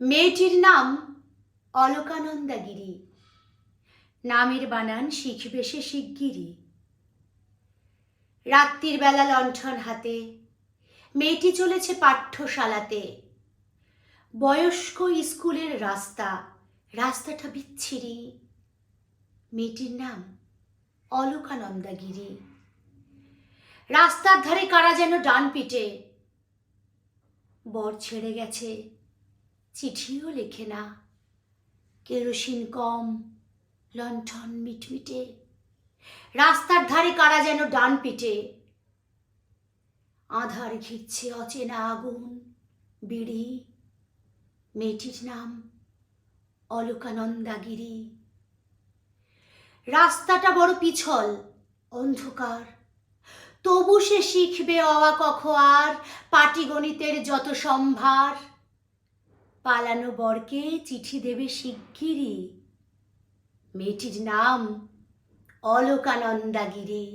মেয়েটির নাম অলকানন্দাগিরি। নামের বানান শিখবে সে শিগগিরি রাত্রির বেলা লণ্ঠন হাতে, মেয়েটি চলেছে পাঠ্যশালাতে। বয়স্ক স্কুলের রাস্তা, রাস্তাটা বিচ্ছিরি। মেয়েটির নাম অলকানন্দাগিরি। রাস্তার ধারে কারা যেন ডান পিটে বর ছেড়ে গেছে। চিঠিও লেখে না। কেরোসিন কম, লণ্ঠন মিটমিটে। রাস্তার ধারে কারা যেন ডান পিটে আধার ঘিরছে অচেনা আগুন, বিড়ি, মেয়েটির নাম অলকানন্দাগিরি। রাস্তাটা বড় পিছল, অন্ধকার। তবু সে শিখবে অওয়া কখ আর পাটিগণিতের যত সম্ভার। পালানো বরকে চিঠি দেবে শিগগিরি মেয়েটির নাম অলকানন্দাগিরি।